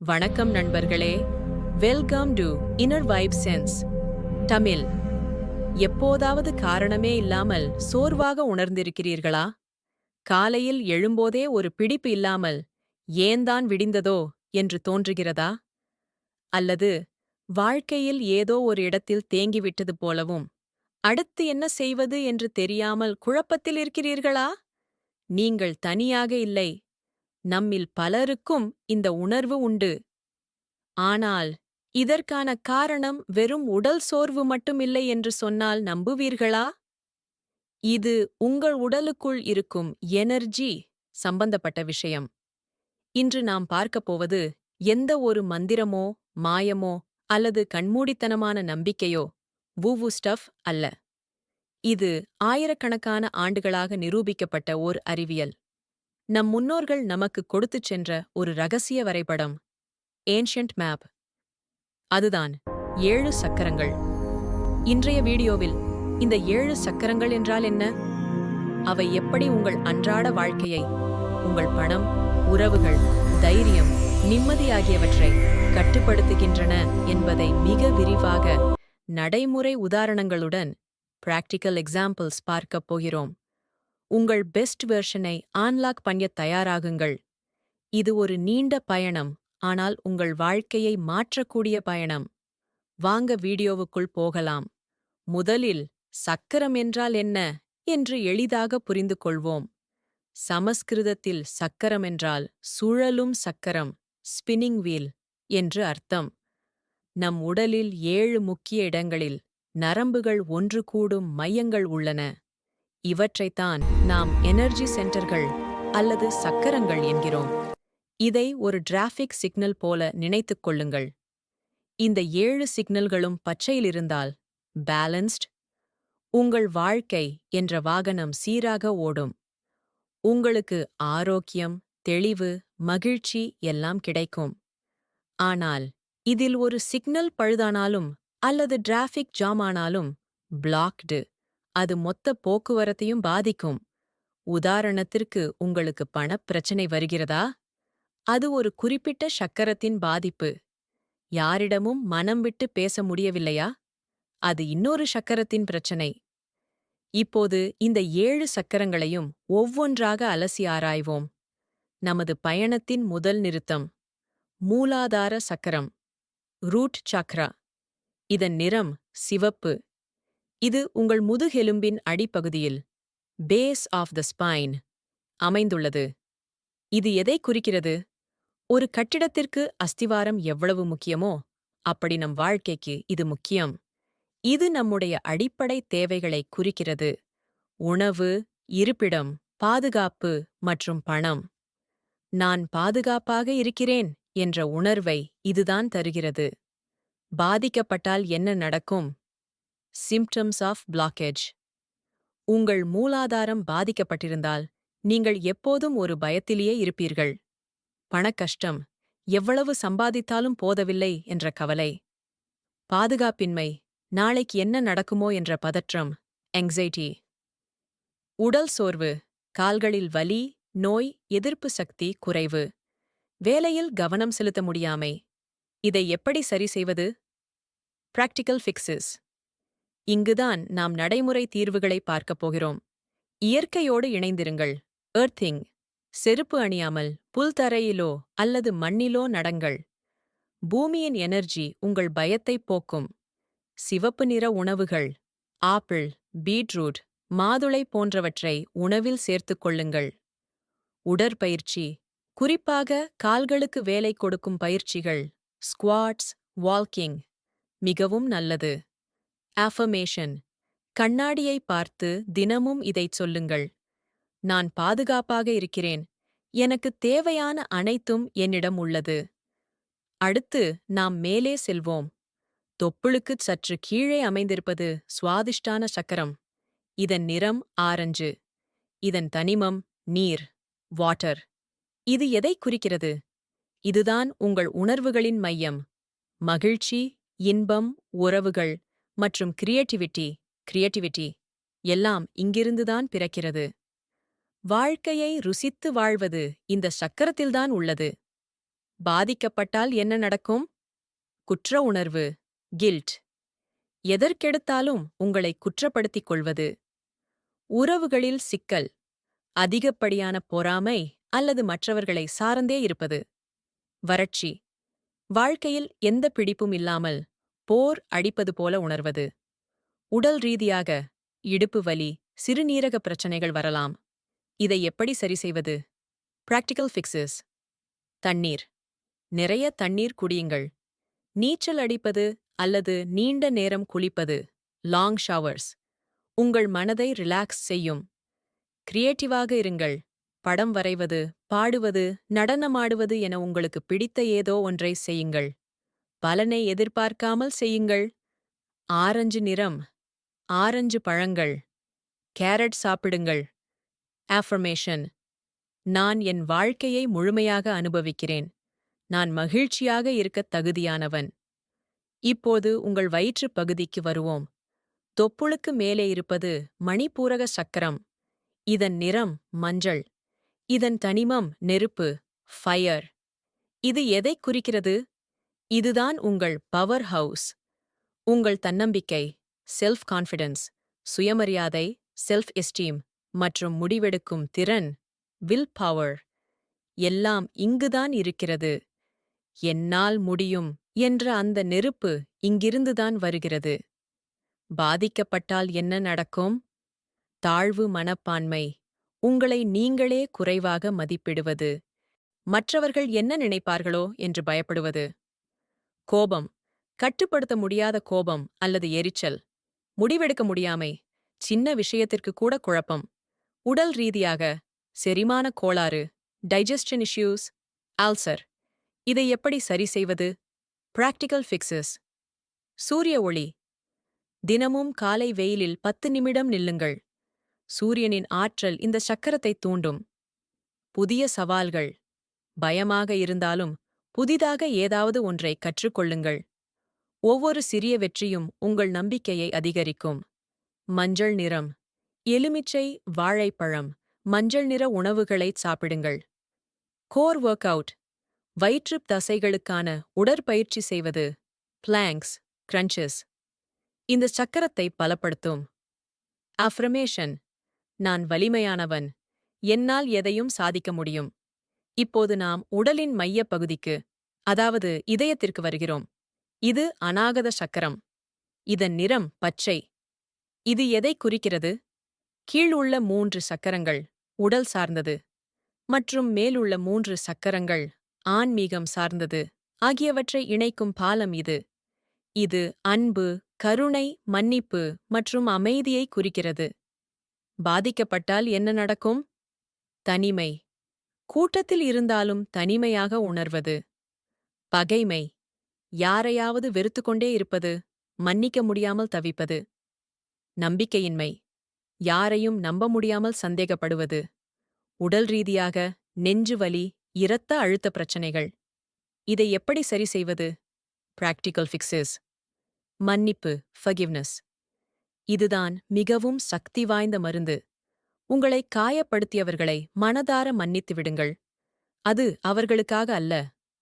வணக்கம் நண்பர்களே. Welcome to inner vibe sense Tamil. எப்போதாவது காரணமே இல்லாமல் சோர்வாக உணர்ந்திருக்கிறீர்களா? காலையில் எழும்போதே ஒரு பிடிப்பு இல்லாமல் ஏன்தான் விடிந்ததோ என்று தோன்றுகிறதா? அல்லது வாழ்க்கையில் ஏதோ ஒரு இடத்தில் தேங்கிவிட்டது போலவும் அடுத்து என்ன செய்வது என்று தெரியாமல் குழப்பத்தில் இருக்கிறீர்களா? நீங்கள் தனியாக இல்லை நம்மில் பலருக்கும் இந்த உணர்வு உண்டு. ஆனால் இதற்கான காரணம் வெறும் உடல் சோர்வு மட்டுமில்லை என்று சொன்னால் நம்புவீர்களா? இது உங்கள் உடலுக்குள் இருக்கும் எனர்ஜி சம்பந்தப்பட்ட விஷயம். இன்று நாம் பார்க்கப் போவது எந்த ஒரு மந்திரமோ மாயமோ அல்லது கண்மூடித்தனமான நம்பிக்கையோ வூவு ஸ்டஃப் அல்ல. இது ஆயிரக்கணக்கான ஆண்டுகளாக நிரூபிக்கப்பட்ட ஓர் அறிவியல். நம் முன்னோர்கள் நமக்கு கொடுத்துச் சென்ற ஒரு ரகசிய வரைபடம் ஏன்ஷியன்ட் மேப் அதுதான் ஏழு சக்கரங்கள். இன்றைய வீடியோவில் இந்த ஏழு சக்கரங்கள் என்றால் என்ன? அவை எப்படி உங்கள் அன்றாட வாழ்க்கையை உங்கள் பணம் உறவுகள் தைரியம் நிம்மதி ஆகியவற்றை கட்டுப்படுத்துகின்றன என்பதை மிக விரிவாக நடைமுறை உதாரணங்களுடன் பிராக்டிக்கல் எக்ஸாம்பிள்ஸ் பார்க்கப் போகிறோம். உங்கள் பெஸ்ட் வெர்ஷனை ஆன்லாக் பண்ண தயாராகுங்கள். இது ஒரு நீண்ட பயணம் ஆனால் உங்கள் வாழ்க்கையை மாற்றக்கூடிய பயணம். வாங்க வீடியோவுக்குள் போகலாம். முதலில் சக்கரம் என்றால் என்ன? என்று எளிதாக புரிந்து கொள்வோம். சமஸ்கிருதத்தில் சக்கரம் என்றால் சுழலும் சக்கரம் ஸ்பின்னிங் வீல் என்று அர்த்தம். நம் உடலில் ஏழு முக்கிய இடங்களில் நரம்புகள் ஒன்று கூடும் மையங்கள் உள்ளன. இவற்றைத்தான் நாம் எனர்ஜி சென்டர்கள் அல்லது சக்கரங்கள் என்கிறோம். இதை ஒரு டிராஃபிக் சிக்னல் போல நினைத்துக் கொள்ளுங்கள். இந்த ஏழு சிக்னல்களும் பச்சையில் இருந்தால் பேலன்ஸ்ட் உங்கள் வாழ்க்கை என்ற வாகனம் சீராக ஓடும். உங்களுக்கு ஆரோக்கியம் தெளிவு மகிழ்ச்சி எல்லாம் கிடைக்கும். ஆனால் இதில் ஒரு சிக்னல் பழுதானாலும் அல்லது டிராஃபிக் ஜாம் ஆனாலும் பிளாக்டு அது மொத்த போக்குவரத்தையும் பாதிக்கும். உதாரணத்திற்கு உங்களுக்கு பணப்பிரச்சனை வருகிறதா? அது ஒரு குறிப்பிட்ட சக்கரத்தின் பாதிப்பு. யாரிடமும் மனம் விட்டு பேச முடியவில்லையா? அது இன்னொரு சக்கரத்தின் பிரச்சனை. இப்போது இந்த ஏழு சக்கரங்களையும் ஒவ்வொன்றாக அலசி ஆராய்வோம். நமது பயணத்தின் முதல் நிறுத்தம் மூலாதார சக்கரம் ரூட் சக்ரா. இதன் நிறம் சிவப்பு. இது உங்கள் முதுகெலும்பின் அடிப்பகுதியில் பேஸ் ஆஃப் த ஸ்பைன் அமைந்துள்ளது. இது எதை குறிக்கிறது? ஒரு கட்டிடத்திற்கு அஸ்திவாரம் எவ்வளவு முக்கியமோ அப்படி நம் வாழ்க்கைக்கு இது முக்கியம். இது நம்முடைய அடிப்படை தேவைகளை குறிக்கிறது. உணவு இருப்பிடம் பாதுகாப்பு மற்றும் பணம். நான் பாதுகாப்பாக இருக்கிறேன் என்ற உணர்வை இதுதான் தருகிறது. பாதிக்கப்பட்டால் என்ன நடக்கும்? சிம்டம்ஸ் ஆஃப் பிளாக்கேஜ் உங்கள் மூலாதாரம் பாதிக்கப்பட்டிருந்தால் நீங்கள் எப்போதும் ஒரு பயத்திலேயே இருப்பீர்கள். பணக்கஷ்டம் எவ்வளவு சம்பாதித்தாலும் போதவில்லை என்ற கவலை. பாதுகாப்பின்மை நாளைக்கு என்ன நடக்குமோ என்ற பதற்றம் எங்ஸைட்டி உடல் சோர்வு கால்களில் வலி நோய் எதிர்ப்பு சக்தி குறைவு. வேலையில் கவனம் செலுத்த முடியாமை. இதை எப்படி சரி செய்வது? பிராக்டிக்கல் ஃபிக்ஸஸ் இங்குதான் நாம் நடைமுறை தீர்வுகளை பார்க்கப் போகிறோம். இயற்கையோடு இணைந்திருங்கள். எர்த்திங் செருப்பு அணியாமல் புல்தரையிலோ அல்லது மண்ணிலோ நடங்கள். பூமியின் எனர்ஜி உங்கள் பயத்தைப் போக்கும். சிவப்பு நிற உணவுகள் ஆப்பிள் பீட்ரூட் மாதுளை போன்றவற்றை உணவில் சேர்த்துக் கொள்ளுங்கள். உடற்பயிற்சி குறிப்பாக கால்களுக்கு வேலை கொடுக்கும் பயிற்சிகள் ஸ்குவாட்ஸ் வால்கிங் மிகவும் நல்லது. ஆஃபமேஷன் கண்ணாடியை பார்த்து தினமும் இதைச் சொல்லுங்கள். நான் பாதுகாப்பாக இருக்கிறேன். எனக்கு தேவையான அனைத்தும் என்னிடம் உள்ளது. அடுத்து நாம் மேலே செல்வோம். தொப்புளுக்குச் சற்று கீழே அமைந்திருப்பது சுவாதிஷ்டான சக்கரம். இதன் நிறம் ஆரஞ்சு. இதன் தனிமம் நீர் வாட்டர். இது எதை குறிக்கிறது? இதுதான் உங்கள் உணர்வுகளின் மையம். மகிழ்ச்சி இன்பம் உறவுகள். மற்றும் கிரியேட்டிவிட்டி கிரியேட்டிவிட்டி எல்லாம் இங்கிருந்துதான் பிறக்கிறது. வாழ்க்கையை ருசித்து வாழ்வது இந்த சக்கரத்தில்தான் உள்ளது. பாதிக்கப்பட்டால் என்ன நடக்கும்? குற்ற உணர்வு கில்ட் எதற்கெடுத்தாலும் உங்களை குற்றப்படுத்திக் கொள்வது. உறவுகளில் சிக்கல் அதிகப்படியான பொறாமை அல்லது மற்றவர்களை சார்ந்தே இருப்பது. வறட்சி. வாழ்க்கையில் எந்த பிடிப்பும் இல்லாமல் போர் அடிப்பது போல உணர்வது. உடல் ரீதியாக இடுப்பு வலி சிறுநீரக பிரச்சனைகள் வரலாம். இதை எப்படி சரி செய்வது? பிராக்டிக்கல் ஃபிக்ஸஸ் தண்ணீர். நிறைய தண்ணீர் குடியுங்கள். நீச்சல் அடிப்பது அல்லது நீண்ட நேரம் குளிப்பது லாங் ஷவர்ஸ் உங்கள் மனதை ரிலாக்ஸ் செய்யும். கிரியேட்டிவாக இருங்கள். படம் வரைவது பாடுவது நடனமாடுவது என உங்களுக்கு பிடித்த ஏதோ ஒன்றை செய்யுங்கள். பலனை எதிர்பார்க்காமல் செய்யுங்கள். ஆரஞ்சு நிறம் ஆரஞ்சு பழங்கள் கேரட் சாப்பிடுங்கள். ஆஃபர்மேஷன் நான் என் வாழ்க்கையை முழுமையாக அனுபவிக்கிறேன். நான் மகிழ்ச்சியாக இருக்கத் தகுதியானவன். இப்போது உங்கள் வயிற்றுப் பகுதிக்கு வருவோம். தொப்புளுக்கு மேலே இருப்பது மணிப்பூரக சக்கரம். இதன் நிறம் மஞ்சள். இதன் தனிமம் நெருப்பு ஃபயர் இது எதைக் குறிக்கிறது? இதுதான் உங்கள் பவர் ஹவுஸ் உங்கள் தன்னம்பிக்கை செல்ஃப் கான்ஃபிடன்ஸ் சுயமரியாதை செல்ஃப் எஸ்டீம் மற்றும் முடிவெடுக்கும் திறன் வில் பவர் எல்லாம் இங்குதான் இருக்கிறது. என்னால் முடியும் என்ற அந்த நெருப்பு இங்கிருந்துதான் வருகிறது. பாதிக்கப்பட்டால் என்ன நடக்கும்? தாழ்வு மனப்பான்மை உங்களை நீங்களே குறைவாக மதிப்பிடுவது. மற்றவர்கள் என்ன நினைப்பார்களோ என்று பயப்படுவது. கோபம். கட்டுப்படுத்த முடியாத கோபம் அல்லது எரிச்சல். முடிவெடுக்க முடியாமை. சின்ன விஷயத்திற்கு கூட குழப்பம். உடல் ரீதியாக. செரிமான கோளாறு. டைஜஸ்டன் இஷ்யூஸ் ஆல்சர் இதை எப்படி சரி செய்வது? பிராக்டிக்கல் ஃபிக்ஸஸ் சூரிய ஒளி. தினமும் காலை வெயிலில் பத்து நிமிடம் நில்லுங்கள். சூரியனின் ஆற்றல் இந்த சக்கரத்தை தூண்டும். புதிய சவால்கள். பயமாக இருந்தாலும் புதிதாக ஏதாவது ஒன்றை கற்றுக்கொள்ளுங்கள். ஒவ்வொரு சிறிய வெற்றியும் உங்கள் நம்பிக்கையை அதிகரிக்கும். மஞ்சள் நிறம். எலுமிச்சை வாழைப்பழம் மஞ்சள் நிற உணவுகளைச் சாப்பிடுங்கள். கோர் ஒர்க் அவுட் வயிற்று தசைகளுக்கான உடற்பயிற்சி செய்வது. பிளாங்க்ஸ் கிரன்ச்சஸ் இந்த சக்கரத்தை பலப்படுத்தும். அஃப்ரமேஷன் நான் வலிமையானவன். என்னால் எதையும் சாதிக்க முடியும். இப்போது நாம் உடலின் மையப் பகுதிக்கு அதாவது இதயத்திற்கு வருகிறோம். இது அநாகத சக்கரம். இதன் நிறம் பச்சை. இது எதை குறிக்கிறது? கீழுள்ள மூன்று சக்கரங்கள் உடல் சார்ந்தது மற்றும் மேலுள்ள மூன்று சக்கரங்கள் ஆன்மீகம் சார்ந்தது ஆகியவற்றை இணைக்கும் பாலம் இது. இது அன்பு கருணை மன்னிப்பு மற்றும் அமைதியை குறிக்கிறது. பாதிக்கப்பட்டால் என்ன நடக்கும்? தனிமை. கூட்டத்தில் இருந்தாலும் தனிமையாக உணர்வது. பகைமை. யாரையாவது வெறுத்துக்கொண்டே இருப்பது மன்னிக்க முடியாமல் தவிப்பது. நம்பிக்கையின்மை. யாரையும் நம்ப முடியாமல் சந்தேகப்படுவது. உடல் ரீதியாக நெஞ்சு வலி இரத்த அழுத்த பிரச்சனைகள். இதை எப்படி சரி செய்வது? பிராக்டிக்கல் ஃபிக்ஸஸ் மன்னிப்பு ஃபகிவ்னஸ் இதுதான் மிகவும் சக்தி வாய்ந்த மருந்து. உங்களை காயப்படுத்தியவர்களை மனதார மன்னித்து விடுங்கள். அது அவர்களுக்காக அல்ல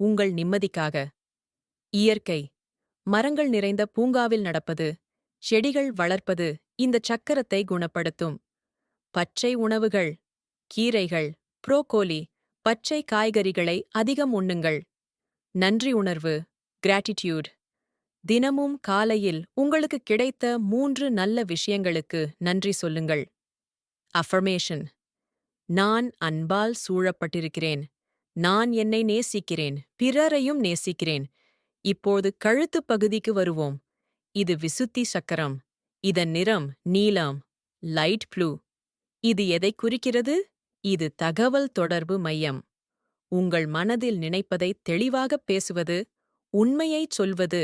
உங்கள் நிம்மதிக்காக. இயற்கை. மரங்கள் நிறைந்த பூங்காவில் நடப்பது செடிகள் வளர்ப்பது இந்த சக்கரத்தை குணப்படுத்தும். பச்சை உணவுகள் கீரைகள் புரோக்கோலி பச்சை காய்கறிகளை அதிகம் உண்ணுங்கள். நன்றி உணர்வு கிராட்டிடியூட். தினமும் காலையில் உங்களுக்கு கிடைத்த மூன்று நல்ல விஷயங்களுக்கு நன்றி சொல்லுங்கள். அஃபர்மேஷன் நான் அன்பால் சூழப்பட்டிருக்கிறேன். நான் என்னை நேசிக்கிறேன். பிறரையும் நேசிக்கிறேன். இப்போது கழுத்துப் பகுதிக்கு வருவோம். இது விசுத்தி சக்கரம். இதன் நிறம் நீலம். Light blue. இது எதை குறிக்கிறது? இது தகவல் தொடர்பு மையம். உங்கள் மனதில் நினைப்பதை தெளிவாகப் பேசுவது உண்மையைச் சொல்வது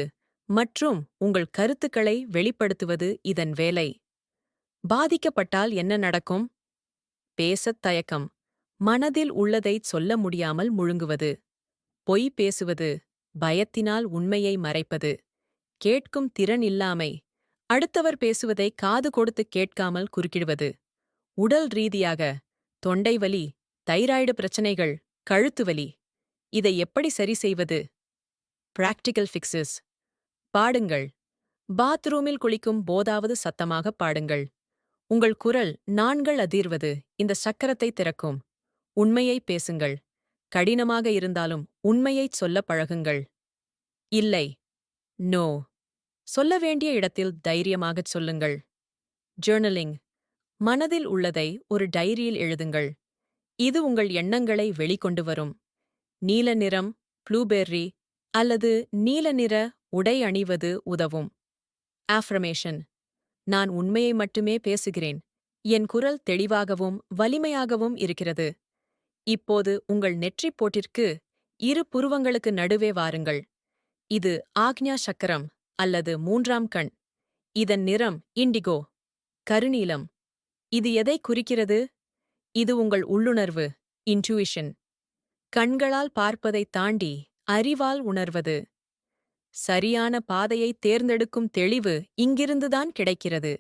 மற்றும் உங்கள் கருத்துக்களை வெளிப்படுத்துவது இதன் வேலை. பாதிக்கப்பட்டால் என்ன நடக்கும்? பேசத் தயக்கம். மனதில் உள்ளதைச் சொல்ல முடியாமல் முழுங்குவது. பொய் பேசுவது. பயத்தினால் உண்மையை மறைப்பது. கேட்கும் திறன் இல்லாமை. அடுத்தவர் பேசுவதை காது கொடுத்து கேட்காமல் குறுக்கிடுவது. உடல் ரீதியாக. தொண்டை வலி. தைராய்டு பிரச்சனைகள். கழுத்து வலி. இதை எப்படி சரி செய்வது? பிராக்டிகல் ஃபிக்ஸஸ் பாடுங்கள். பாத்ரூமில் குளிக்கும் போதாவது சத்தமாக பாடுங்கள். உங்கள் குரல் நான்கள் அதிர்வது. இந்த சக்கரத்தை திறக்கும். உண்மையை பேசுங்கள். கடினமாக இருந்தாலும் உண்மையைச் சொல்ல பழகுங்கள். இல்லை. நோ. சொல்ல வேண்டிய இடத்தில் தைரியமாகச் சொல்லுங்கள். ஜேர்னலிங். மனதில் உள்ளதை ஒரு டைரியில் எழுதுங்கள். இது உங்கள் எண்ணங்களை வெளிக்கொண்டு வரும். நீல நிறம் ப்ளூபெர்ரி அல்லது நீல நிற உடை அணிவது உதவும். ஆஃப்ரமேஷன் நான் உண்மையை மட்டுமே பேசுகிறேன். என் குரல் தெளிவாகவும் வலிமையாகவும் இருக்கிறது. இப்போது உங்கள் நெற்றிப் போட்டிற்கு இரு புருவங்களுக்கு நடுவே வாருங்கள். இது ஆக்ஞா சக்கரம் அல்லது மூன்றாம் கண். இதன் நிறம் இண்டிகோ கருநீலம். இது எதை குறிக்கிறது? இது உங்கள் உள்ளுணர்வு இன்ட்யூஷன் கண்களால் பார்ப்பதைத் தாண்டி அறிவால் உணர்வது. சரியான பாதையை தேர்ந்தெடுக்கும் தெளிவு இங்கிருந்துதான் கிடைக்கிறது.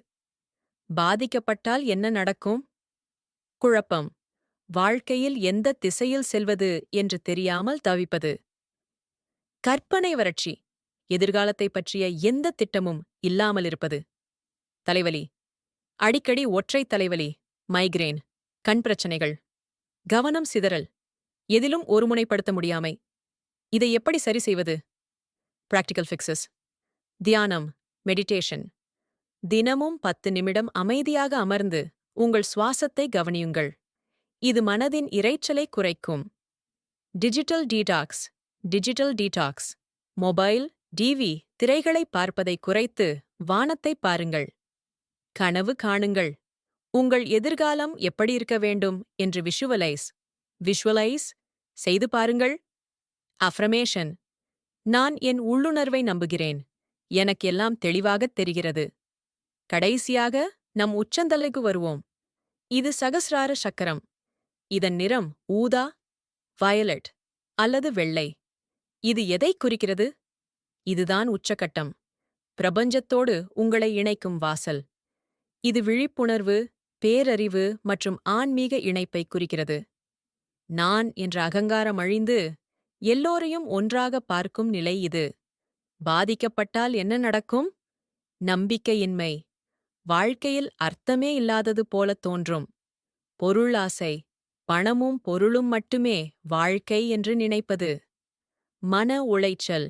பாதிக்கப்பட்டால் என்ன நடக்கும்? குழப்பம். வாழ்க்கையில் எந்த திசையில் செல்வது என்று தெரியாமல் தவிப்பது. கற்பனை வறட்சி. எதிர்காலத்தைப் பற்றிய எந்த திட்டமும் இல்லாமலிருப்பது தலைவலி. அடிக்கடி ஒற்றை தலைவலி. மைக்ரேன். கண் பிரச்சனைகள். கவனம் சிதறல். எதிலும் ஒருமுனைப்படுத்த முடியாமை. இதை எப்படி சரி செய்வது? பிராக்டிகல் ஃபிக்ஸஸ் தியானம் மெடிடேஷன் தினமும் பத்து நிமிடம் அமைதியாக அமர்ந்து உங்கள் சுவாசத்தை கவனியுங்கள். இது மனதின் இரைச்சலை குறைக்கும். Digital detox digital detox mobile TV திரைகளை பார்ப்பதை குறைத்து வானத்தை பாருங்கள். கனவு காணுங்கள். உங்கள் எதிர்காலம் எப்படி இருக்க வேண்டும் என்று விஷுவலைஸ் விஷுவலைஸ் செய்து பாருங்கள். அஃப்ரமேஷன் நான் என் உள்ளுணர்வை நம்புகிறேன். எனக்கு எல்லாம் தெளிவாகத் தெரிகிறது. கடைசியாக நம் உச்சந்தலைக்கு வருவோம். இது சகசிரார சக்கரம். இதன் நிறம் ஊதா வயலட் அல்லது வெள்ளை. இது எதை குறிக்கிறது? இதுதான் உச்சக்கட்டம். பிரபஞ்சத்தோடு உங்களை இணைக்கும் வாசல். இது விழிப்புணர்வு பேரறிவு மற்றும் ஆன்மீக இணைப்பை குறிக்கிறது. நான் என்ற அகங்காரம் அழிந்து எல்லோரையும் ஒன்றாக பார்க்கும் நிலை இது. பாதிக்கப்பட்டால் என்ன நடக்கும்? நம்பிக்கையின்மை. வாழ்க்கையில் அர்த்தமே இல்லாதது போல தோன்றும். பொருளாசை பணமும் பொருளும் மட்டுமே வாழ்க்கை என்று நினைப்பது. மன உளைச்சல்.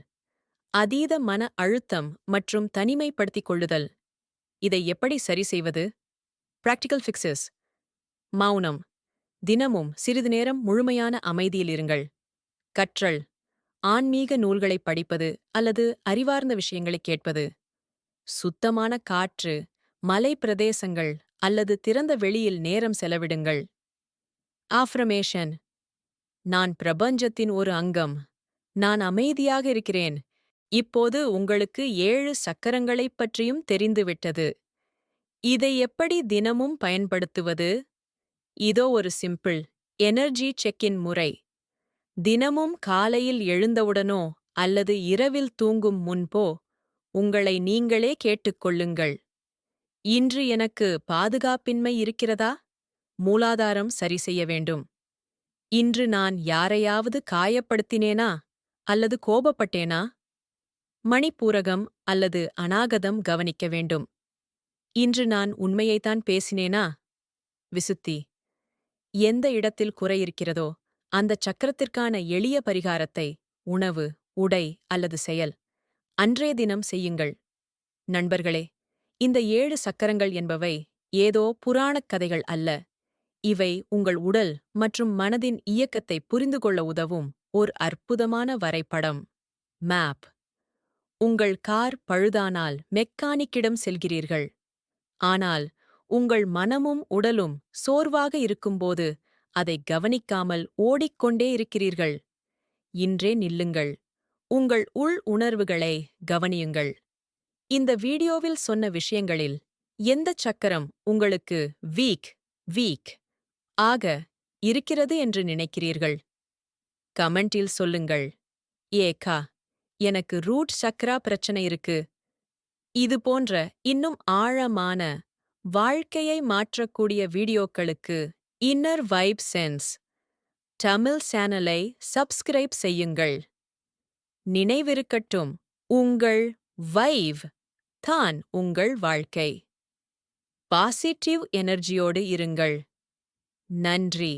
அதீத மன அழுத்தம் மற்றும் தனிமைப்படுத்திக் கொள்ளுதல். இதை எப்படி சரி செய்வது? பிராக்டிக்கல் ஃபிக்ஸஸ் மௌனம். தினமும் சிறிது நேரம் முழுமையான அமைதியில் இருங்கள். கற்றல் ஆன்மீக நூல்களைப் படிப்பது அல்லது அறிவார்ந்த விஷயங்களைக் கேட்பது. சுத்தமான காற்று மலை பிரதேசங்கள் அல்லது திறந்த வெளியில் நேரம் செலவிடுங்கள். ஆஃப்ரமேஷன் நான் பிரபஞ்சத்தின் ஒரு அங்கம் நான் அமைதியாக இருக்கிறேன் இப்போது உங்களுக்கு ஏழு சக்கரங்களைப் பற்றியும் தெரிந்துவிட்டது. இதை எப்படி தினமும் பயன்படுத்துவது? இதோ ஒரு சிம்பிள் எனர்ஜி செக்கின் முறை. தினமும் காலையில் எழுந்தவுடனோ அல்லது இரவில் தூங்கும் முன்போ உங்களை நீங்களே கேட்டுக்கொள்ளுங்கள். இன்று எனக்கு பாதுகாப்பின்மை இருக்கிறதா? மூலாதாரம் சரி செய்ய வேண்டும். இன்று நான் யாரையாவது காயப்படுத்தினேனா? அல்லது கோபப்பட்டேனா? மணிப்பூரகம் அல்லது அநாகதம் கவனிக்க வேண்டும். இன்று நான் உண்மையைத்தான் பேசினேனா? விசுத்தி. எந்த இடத்தில் குறை இருக்கிறதோ அந்த சக்கரத்திற்கான எளிய பரிகாரத்தை உணவு உடை அல்லது செயல் அன்றைய தினம் செய்யுங்கள். நண்பர்களே இந்த ஏழு சக்கரங்கள் என்பவை ஏதோ புராணக் கதைகள் அல்ல. இவை உங்கள் உடல் மற்றும் மனதின் இயக்கத்தை புரிந்து கொள்ள உதவும் ஓர் அற்புதமான வரைபடம். மேப் உங்கள் கார் பழுதானால் மெக்கானிக்கிடம் செல்கிறீர்கள். ஆனால் உங்கள் மனமும் உடலும் சோர்வாக இருக்கும்போது அதை கவனிக்காமல் ஓடிக்கொண்டே இருக்கிறீர்கள். இன்றே நில்லுங்கள். உங்கள் உள் உணர்வுகளை கவனியுங்கள். இந்த வீடியோவில் சொன்ன விஷயங்களில் எந்த சக்கரம் உங்களுக்கு வீக் வீக் ஆக இருக்கிறது என்று நினைக்கிறீர்கள்? கமெண்டில் சொல்லுங்கள். ஏக்கா எனக்கு ரூட் சக்கரா பிரச்சனை இருக்கு. இது போன்ற இன்னும் ஆழமான வாழ்க்கையை மாற்றக்கூடிய வீடியோக்களுக்கு இன்னர் வைப் சென்ஸ் தமிழ் சேனலை சப்ஸ்கிரைப் செய்யுங்கள். நினைவிருக்கட்டும் உங்கள் வைவ் தான் உங்கள் வாழ்க்கை. பாசிட்டிவ் எனர்ஜியோடு இருங்கள். நன்றி.